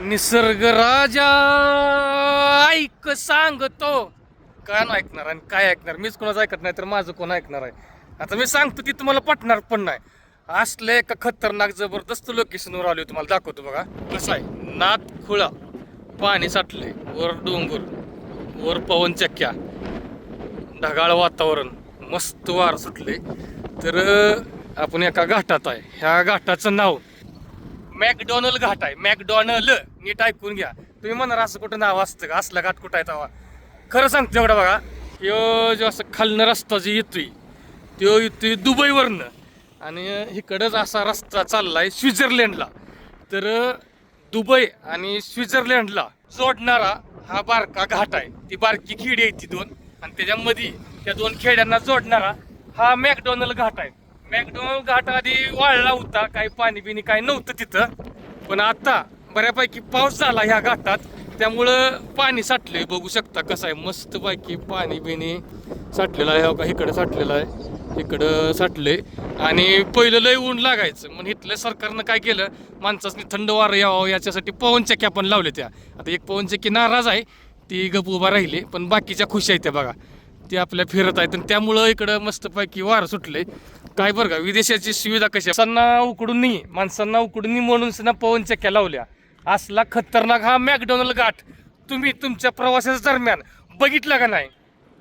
निसर्ग राजा. ऐक सांगतो. काय ना ऐकणार आणि काय ऐकणार? मीच कोणाचं ऐकत नाही तर माझं कोण ऐकणार आहे? आता मी सांगतो ती तुम्हाला पटणार पण नाही. असले एका खतरनाक जबरदस्त लोकेशनवर आलो तुम्हाला दाखवतो बघा. कसं आहे? नात खुळा. पाणी साठले वर डोंगर. वर पवन चक्क्या. ढगाळ वातावरण. मस्त वार सुटले तर आपण एका घाटात आहे. ह्या घाटाचं नाव मॅकडॉनल घाट आहे. मॅकडॉनल. नीट ऐकून घ्या. तुम्ही म्हणणार असं कुठं नाव असतं का? असला घाट कुठं आहे तवा खरं सांगतो एवढं बघा. यो जो असं खालनं रस्ता जे येतोय तो येतोय दुबईवरनं. आणि इकडंच असा रस्ता चाललाय स्वित्झर्लंडला. तर दुबई आणि स्वित्झर्लंडला जोडणारा हा बारका घाट आहे. ती बारकी खेडी आहे ती दोन. आणि त्याच्यामध्ये त्या दोन खेड्यांना जोडणारा हा मॅकडॉनल घाट आहे. मॅकडोनल्ड घाट आधी वाळला होता. काही पाणी बिणी काही नव्हतं तिथं. पण आता बऱ्यापैकी पाऊस झाला ह्या घाटात. त्यामुळं पाणी साठलंय. बघू शकता कसं आहे. मस्त पैकी पाणी बिणी साठलेलं आहे. हो का? इकडं साठलेलं आहे. इकडं साठले आणि पहिलं लय ऊन लागायचं. मग इथलं सरकारनं काय केलं? माणसासनी थंड वारं यावं. याच्यासाठी पवनचक्क्या पण लावल्या त्या. आता एक पवनचक्की नाराज आहे. ती गप उभा राहिली. पण बाकीच्या खुश आहेत त्या बघा. ते आपल्या फिरत आहेत. आणि त्यामुळं इकडं मस्तपैकी वारं सुटले काय बरं का विदेशाची सुविधा कशी आहे? माणसांना उकडून माणसांना उकडून म्हणून ना पवनचक्क्या लावल्या. असला खतरनाक हा मॅकडोनल्ड घाट तुम्ही तुमच्या प्रवासाच्या दरम्यान बघितला का नाही?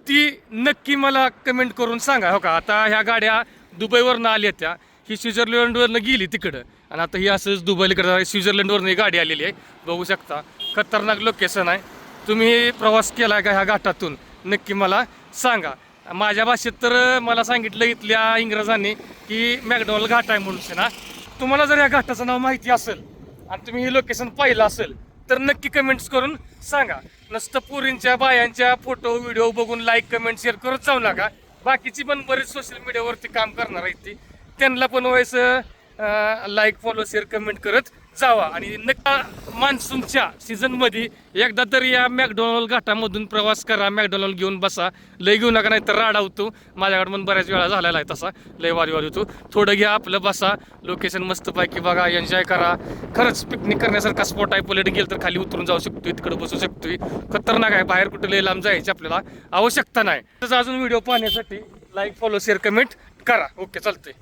ती नक्की मला कमेंट करून सांगा. हो का? आता ह्या गाड्या दुबईवरनं आल्या त्या. ही स्वित्झर्लंडवरनं गेली तिकडं. आणि आता ही असंच दुबईकडं स्वित्झर्लंडवरनं ही गाडी आलेली आहे. बघू शकता. खतरनाक लोकेशन आहे. तुम्ही प्रवास केला का ह्या घाटातून? नक्की मला सांगा. माझ्या भाषेत तर मला सांगितलं इथल्या इंग्रजांनी की मॅकडॉनल घाट आहे म्हणून ना. तुम्हाला जर या घाटाचं नाव माहिती असेल आणि तुम्ही हे लोकेशन पाहिलं असेल तर नक्की कमेंट्स करून सांगा. नसतं पुरींच्या बायांच्या फोटो व्हिडिओ बघून लाईक कमेंट शेअर करत जाऊ नका. बाकीची पण बरीच सोशल मीडियावरती काम करणार आहेत ती. त्यांना पण व्हायचं लाईक फॉलो शेअर कमेंट करत जावा. आणि नक्का मान्सूनच्या सीझनमध्ये एकदा तरी या मॅकडोनॉल घाटामधून प्रवास करा मॅकडोनॉल घेऊन बसा. लय घेऊ नका नाही तर राडा होतो माझ्याकडे पण बऱ्याच वेळा झालेला आहे तसा. लय वारी वारी होतो. थोडं घ्या आपलं बसा. लोकेशन मस्तपैकी बघा एन्जॉय करा. खरंच पिकनिक करण्यासारखा स्पॉट आहे. पलट गेलं तर खाली उतरून जाऊ शकतो तिकडे बसू शकतोय. खतरनाक आहे. बाहेर कुठे लय लांब जायची आपल्याला आवश्यकता नाही. तसं अजून व्हिडिओ पाहण्यासाठी लाईक फॉलो शेअर कमेंट करा. ओके चालतंय.